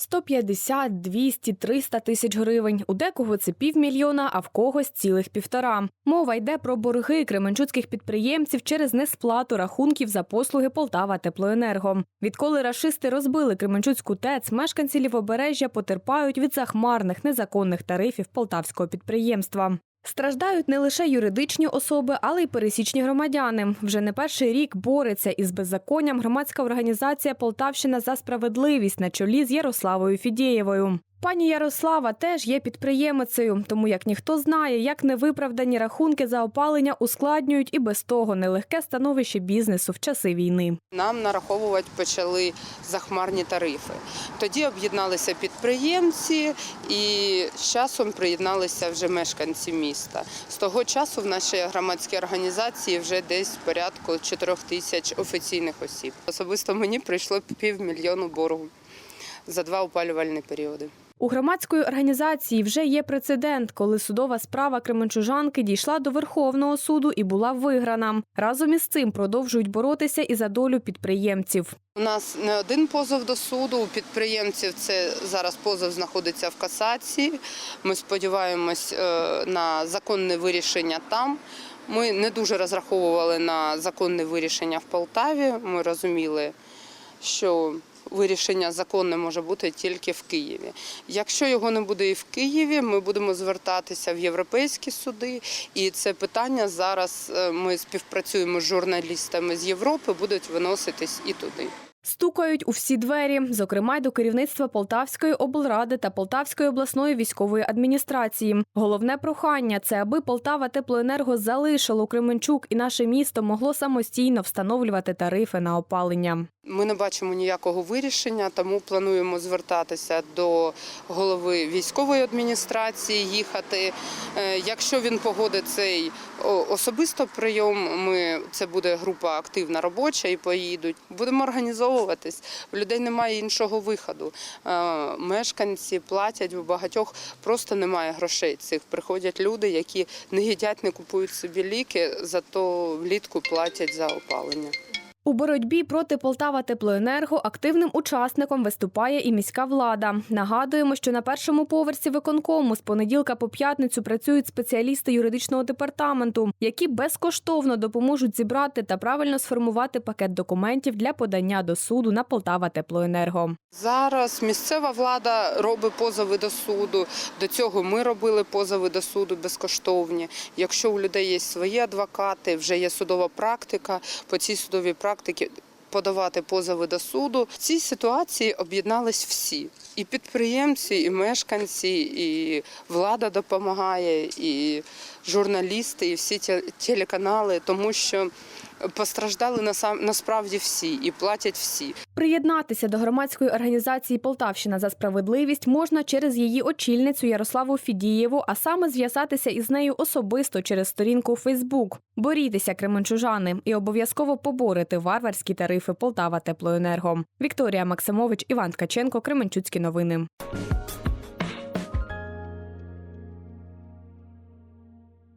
150, 200, 300 тисяч гривень. У декого це півмільйона, а в когось цілих півтора. Мова йде про борги кременчуцьких підприємців через несплату рахунків за послуги Полтава Теплоенерго. Відколи рашисти розбили Кременчуцьку ТЕЦ, мешканці лівобережжя потерпають від захмарних незаконних тарифів полтавського підприємства. Страждають не лише юридичні особи, але й пересічні громадяни. Вже не перший рік бореться із беззаконням громадська організація Полтавщина за справедливість на чолі з Ярославою Фідєєвою. Пані Ярослава теж є підприємицею, тому як ніхто знає, як невиправдані рахунки за опалення ускладнюють і без того нелегке становище бізнесу в часи війни. Нам нараховувати почали захмарні тарифи. Тоді об'єдналися підприємці і з часом приєдналися вже мешканці міста. З того часу в нашій громадській організації вже десь порядку 4 тисяч офіційних осіб. Особисто мені прийшло півмільйону боргу за два опалювальні періоди. У громадської організації вже є прецедент, коли судова справа Кременчужанки дійшла до Верховного суду і була виграна. Разом із цим продовжують боротися і за долю підприємців. У нас не один позов до суду. У підприємців це зараз позов знаходиться в касації. Ми сподіваємось е, на законне вирішення там. Ми не дуже розраховували на законне вирішення в Полтаві. Ми розуміли, що вирішення законне може бути тільки в Києві. Якщо його не буде і в Києві, ми будемо звертатися в європейські суди. І це питання зараз е, ми співпрацюємо з журналістами з Європи, будуть виноситись і туди. Стукають у всі двері, зокрема й до керівництва Полтавської облради та Полтавської обласної військової адміністрації. Головне прохання це аби Полтава Теплоенерго залишило Кременчук і наше місто могло самостійно встановлювати тарифи на опалення. Ми не бачимо ніякого вирішення, тому плануємо звертатися до голови військової адміністрації, їхати. Е, Якщо він погодить цей особисто прийом, ми це буде група активна робоча і поїдуть. Будемо організовуватись. У людей немає іншого виходу. Е, Мешканці платять у багатьох просто немає грошей. Цих приходять люди, які не їдять, не купують собі ліки, зато влітку платять за опалення. У боротьбі проти Полтава Теплоенерго активним учасником виступає і міська влада. Нагадуємо, що на першому поверсі виконкому з понеділка по п'ятницю працюють спеціалісти юридичного департаменту, які безкоштовно допоможуть зібрати та правильно сформувати пакет документів для подання до суду на Полтава Теплоенерго. Зараз місцева влада робить позови до суду. До цього ми робили позови до суду безкоштовні. Якщо у людей є свої адвокати, вже є судова практика, по цій судовій практиці подавати позови до суду. В цій ситуації об'єднались всі. І підприємці, і мешканці, і влада допомагає, і журналісти, і всі телеканали, тому що постраждали насправді всі і платять всі. Приєднатися до громадської організації Полтавщина за справедливість можна через її очільницю Ярославу Фідієву, а саме зв'язатися із нею особисто через сторінку Фейсбук. Борітеся, кременчужани, і обов'язково поборити варварські тарифи Полтава Теплоенерго. Вікторія Максимович, Іван Ткаченко, Кременчуцькі новини.